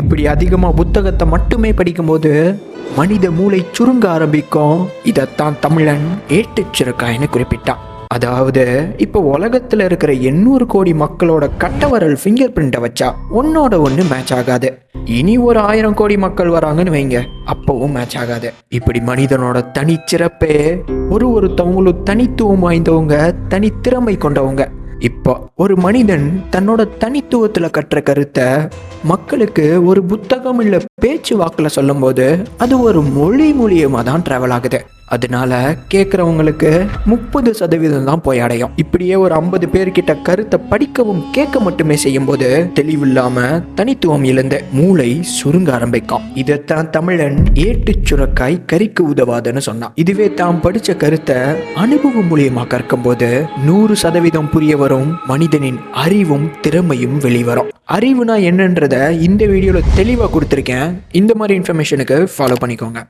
இப்படி அதிகமாக புத்தகத்தை மட்டுமே படிக்கும்போது மனித மூளை சுருங்க ஆரம்பிக்கும். இதைத்தான் தமிழன் ஏட்டுச்சிருக்காயின்னு குறிப்பிட்டான். அதாவது இப்போ உலகத்தில் இருக்கிற எண்ணூறு கோடி மக்களோட கட்டவரல் ஃபிங்கர் பிரிண்ட்டை வச்சா ஒன்னோட ஒன்று மேட்ச் ஆகாது. இனி ஒரு ஆயிரம் கோடி மக்கள் வராங்கன்னு வைங்க அப்பவும் மேட்ச் ஆகாது. இப்படி மனிதனோட தனிச்சிறப்பே ஒரு ஒருத்தவங்களும் தனித்துவம் வாய்ந்தவங்க தனித்திறமை கொண்டவங்க. இப்போ ஒரு மனிதன் தன்னோட தனித்துவத்தில் கற்ற கருத்தை மக்களுக்கு ஒரு புத்தகம் இல்லை பேச்சு வாக்கில் சொல்லும்போது அது ஒரு மொழி மூலியமாக தான் ட்ராவல் ஆகுது. அதனால கேட்குறவங்களுக்கு முப்பது சதவீதம் தான் போய் அடையும். இப்படியே ஒரு ஐம்பது பேர்கிட்ட கருத்தை படிக்கவும் கேட்க மட்டுமே செய்யும் போது தெளிவில்லாம தனித்துவம் இழந்த மூளை சுருங்க ஆரம்பிக்கும். இதைத்தான் தமிழன் ஏட்டு சுரக்காய் கறிக்கு உதவாதுன்னு சொன்னான். இதுவே தாம் படிச்ச கருத்தை அனுபவம் மூலியமா கற்கும்போது நூறு சதவீதம் புரிய வரும் மனிதனின் அறிவும் திறமையும் வெளிவரும். அறிவுனா என்னன்றத இந்த வீடியோல தெளிவா கொடுத்துருக்கேன். இந்த மாதிரி இன்ஃபர்மேஷனுக்கு ஃபாலோ பண்ணிக்கோங்க.